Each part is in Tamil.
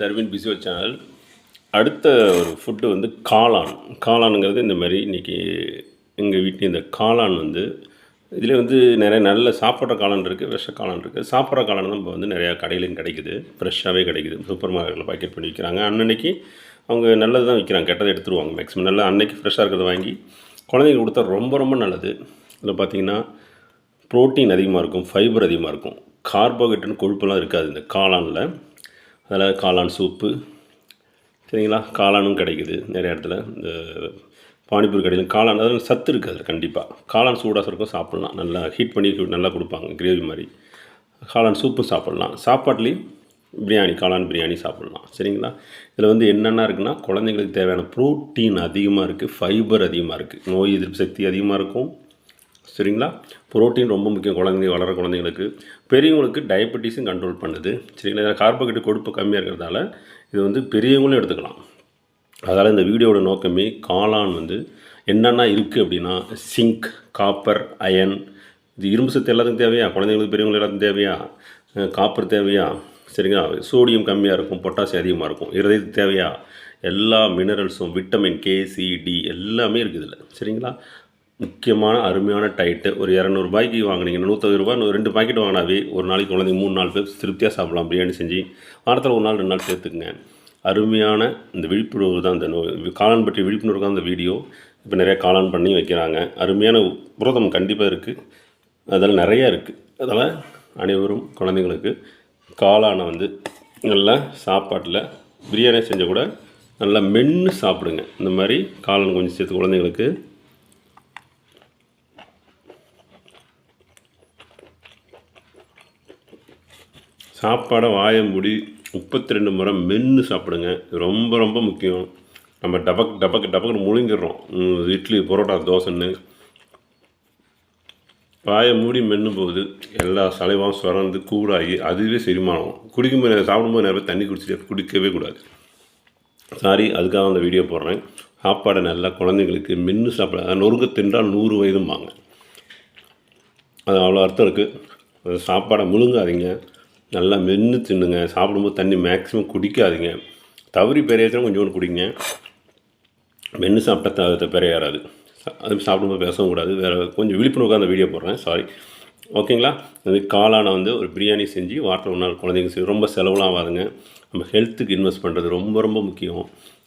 தர்வின் பிஸி சேனல் அடுத்த ஒரு ஃபுட்டு வந்து காளான். காளானுங்கிறது இந்த மாதிரி இன்றைக்கி எங்கள் வீட்டில் இந்த காளான் வந்து இதில் வந்து நிறைய நல்ல சாப்பிட்ற காளான் இருக்குது விஷ காளான் இருக்குது சாப்பிட்ற காளான் தான் இப்போ வந்து நிறையா கடையிலையும் கிடைக்குது. ஃப்ரெஷ்ஷாகவே கிடைக்குது. சூப்பர் மார்க்கெட்டில் பாக்கெட் பண்ணி விற்கிறாங்க அன்னன்னைக்கு அவங்க நல்லது தான் விற்கிறாங்க கெட்டதை எடுத்துருவாங்க மேக்ஸிமம் நல்லா அன்னைக்கு ஃப்ரெஷ்ஷாக இருக்கிறத வாங்கி குழந்தைங்களுக்கு கொடுத்தா ரொம்ப ரொம்ப நல்லது. இதில் பார்த்தீங்கன்னா புரோட்டீன் அதிகமாக இருக்கும் ஃபைபர் அதிகமாக இருக்கும். கார்போஹைட்ரேட் கொழுப்பெல்லாம் இருக்காது இந்த காளானில். அதில் காளான் சூப்பு. சரிங்களா? காளானும் கிடைக்குது நிறைய இடத்துல. இந்த பானிபூரி கடையில் காளான் அதில் சத்து இருக்குது அதில் கண்டிப்பாக காளான் சூடாக இருக்கும் சாப்பிட்லாம். நல்லா ஹீட் பண்ணி நல்லா கொடுப்பாங்க கிரேவி மாதிரி. காளான் சூப்பு சாப்பிட்லாம். சாப்பாட்லேயும் பிரியாணி காளான் பிரியாணி சாப்பிட்லாம். சரிங்களா? இதில் வந்து என்னென்ன இருக்குன்னா குழந்தைங்களுக்கு தேவையான ப்ரோட்டீன் அதிகமாக இருக்குது ஃபைபர் அதிகமாக இருக்குது நோய் எதிர்ப்பு சக்தி அதிகமாக இருக்கும். சரிங்களா? புரோட்டீன் ரொம்ப முக்கியம் குழந்தைங்க வளர குழந்தைங்களுக்கு பெரியவங்களுக்கு டயபெட்டிஸும் கண்ட்ரோல் பண்ணுது. சரிங்களா? இதில் கார்போஹைட்ரேட் கொழுப்பு கம்மியாக இருக்கிறதால இது வந்து பெரியவங்களும் எடுத்துக்கலாம். அதனால் இந்த வீடியோட நோக்கமே காளான் வந்து என்னென்ன இருக்குது அப்படின்னா சிங்க் காப்பர் அயன் இது இரும்பு சத்து எல்லாத்துக்கும் தேவையா? குழந்தைங்களுக்கு பெரியவங்களுக்கு எல்லாத்துக்கும் தேவையா? காப்பர் தேவையா? சரிங்களா? சோடியம் கம்மியாக இருக்கும் பொட்டாசியம் அதிகமாக இருக்கும். இருதயத்துக்கு தேவையா? எல்லா மினரல்ஸும் விட்டமின் கே சி டி எல்லாமே இருக்குது இதில். சரிங்களா? முக்கியமான அருமையான டைட்டு ஒரு இரநூறுபாய்க்கு வாங்குனீங்கன்னா நூற்றி ரூபாய் ரெண்டு பாக்கெட் வாங்கினாவே ஒரு நாளைக்கு குழந்தைங்க மூணு நாலு பேர் திருப்தியாக சாப்பிடலாம். பிரியாணி செஞ்சு வாரத்தில் ஒரு நாள் ரெண்டு நாள் சேர்த்துக்குங்க. அருமையான இந்த விழிப்புணர்வு தான் இந்த நோய். காளான் பற்றி விழிப்புணர்வு தான் இந்த வீடியோ இப்போ நிறைய காளான் பண்ணி வைக்கிறாங்க. அருமையான புரதம் கண்டிப்பாக இருக்குது அதெல்லாம் நிறையா இருக்குது அதனால் அனைவரும் குழந்தைங்களுக்கு காளானை வந்து நல்லா சாப்பாட்டில் பிரியாணி செஞ்ச கூட நல்லா மென்று சாப்பிடுங்க. இந்த மாதிரி காளான் கொஞ்சம் சேர்த்து குழந்தைங்களுக்கு சாப்பாடை வாயை மூடி முப்பத்தி ரெண்டு முறை மென்று சாப்பிடுங்க. ரொம்ப ரொம்ப முக்கியம். நம்ம டபக் டபக் டபக்குன்னு முழுங்கிடுறோம். இட்லி பரோட்டா தோசைன்னு. வாயை மூடி மென்னும் போகுது எல்லா சலைவாம் சுரந்து கூடாகி அதுவே செரிமானம். குடிக்கும்போது சாப்பிடும்போது நிறைய பேர் தண்ணி குடிச்சிட்டு குடிக்கவே கூடாது. சாரி அதுக்காக அந்த வீடியோ போடுறேன். சாப்பாடை நல்லா குழந்தைங்களுக்கு மென்று சாப்பிட நொறுக்கு தின்றால் நூறு வயதும்பாங்க. அது அவ்வளோ அர்த்தம் இருக்குது சாப்பாடை முழுங்காதீங்க. நல்லா மென்று தின்னுங்க. சாப்பிடும்போது தண்ணி மேக்ஸிமம் குடிக்காதீங்க. தவறி பெரியத்துல கொஞ்சோண்டு குடிங்க. மென்று சாப்பிட்டா த பெறையாராது அது சாப்பிடும்போது பேசவும் கூடாது. வேறு கொஞ்சம் விழிப்புணர்வுக்காக அந்த வீடியோ போடுறேன். சாரி ஓகேங்களா? இந்த மாதிரி வந்து ஒரு பிரியாணி செஞ்சு வாரத்தில் ஒரு நாள் குழந்தைங்க செய்ய ரொம்ப செலவுலாம் ஆகாதுங்க. நம்ம ஹெல்த்துக்கு இன்வெஸ்ட் பண்ணுறது ரொம்ப ரொம்ப முக்கியம்.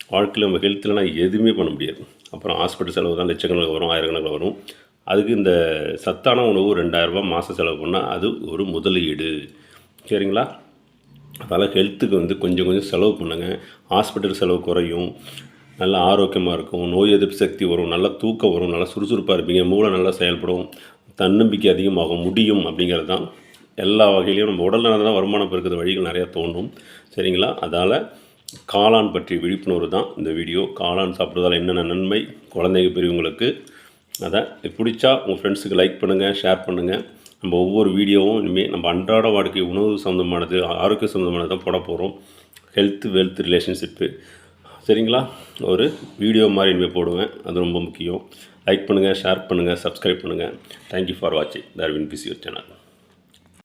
வாழ்க்கையில் நம்ம ஹெல்த்லலாம் எதுவுமே பண்ண முடியாது. அப்புறம் ஹாஸ்பிட்டல் செலவு தான் லட்சக்கணக்கில் வரும் ஆயிரக்கணக்கில் வரும். அதுக்கு இந்த சத்தான உணவு ரெண்டாயிரரூபா மாதம் செலவு பண்ணால் அது ஒரு முதலீடு. சரிங்களா? அதனால் ஹெல்த்துக்கு வந்து கொஞ்சம் கொஞ்சம் செலவு பண்ணுங்கள் ஹாஸ்பிட்டல் செலவு குறையும். நல்ல ஆரோக்கியமாக இருக்கும். நோய் எதிர்ப்பு சக்தி வரும். நல்லா தூக்கம் வரும். நல்லா சுறுசுறுப்பாக இருப்பீங்க. மூளை நல்லா செயல்படும். தன்னம்பிக்கை அதிகமாகும். முடியும் அப்படிங்கிறது தான் எல்லா வகையிலையும் நம்ம உடல் நலம் தான் வருமானம் பெருக்கிற வழிகள் நிறையா தோன்றும். சரிங்களா? அதால் காளான் பற்றிய விழிப்புணர்வு தான் இந்த வீடியோ. காளான் சாப்பிட்றதால என்னென்ன நன்மை? குழந்தைங்க பெரியவங்களுக்கு. அதை பிடிச்சா உங்கள் ஃப்ரெண்ட்ஸுக்கு லைக் பண்ணுங்கள் ஷேர் பண்ணுங்கள் நம்ம ஒவ்வொரு வீடியோவும் இனிமேல் நம்ம அன்றாட வாழ்க்கை உணவு சம்மந்தமானது ஆரோக்கிய சம்மந்தமானது தான் போட போகிறோம் ஹெல்த் வெல்த் ரிலேஷன்ஷிப்பு சரிங்களா? ஒரு வீடியோ மாதிரி இனிமேல் போடுவேன். அது ரொம்ப முக்கியம். லைக் பண்ணுங்கள் ஷேர் பண்ணுங்கள் சப்ஸ்கிரைப் பண்ணுங்கள் தேங்க்யூ ஃபார் வாட்சிங் தர்வின் பிசிஓ சேனல்